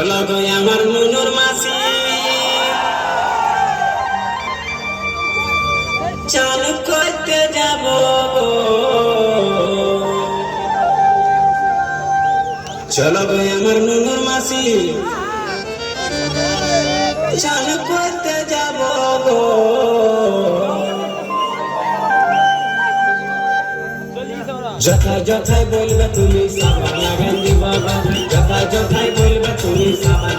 চলো আমার নুনুর মাসি। চান করতে যাব। চলো গো আমার নুনুর মাসি। চান করতে যাব। গো যথায় যথায় বলবে তুমি সাবান লাগান দিব গো। যথায় যথায় বলবে তুমি সাবান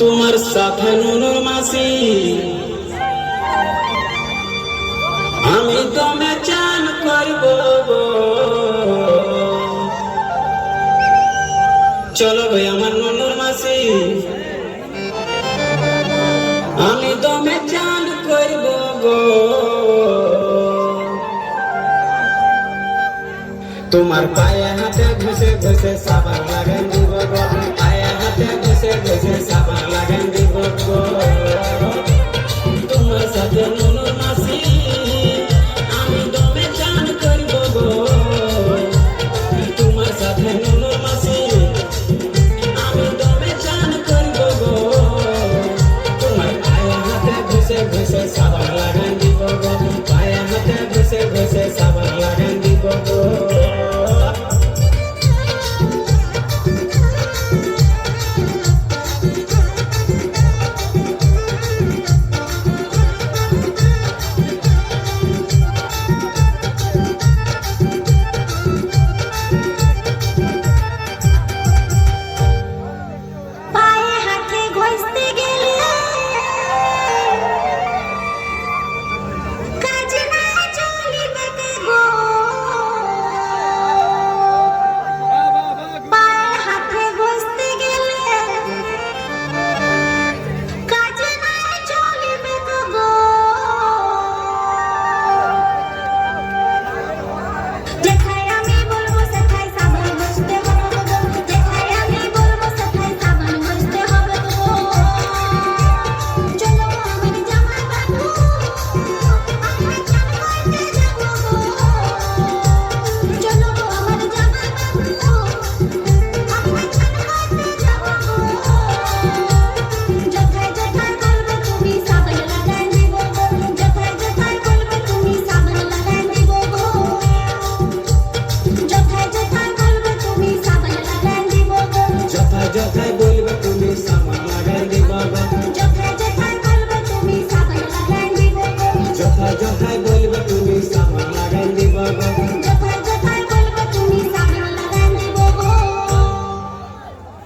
তোমার সাথে নুনুর মাসি আমি দমে চান করব। চলো ভাই, আমার নুনুর মাসি আমি দমে চান করব গো। তোমার পায়ে হাতে ঘষে ঘষে সাবান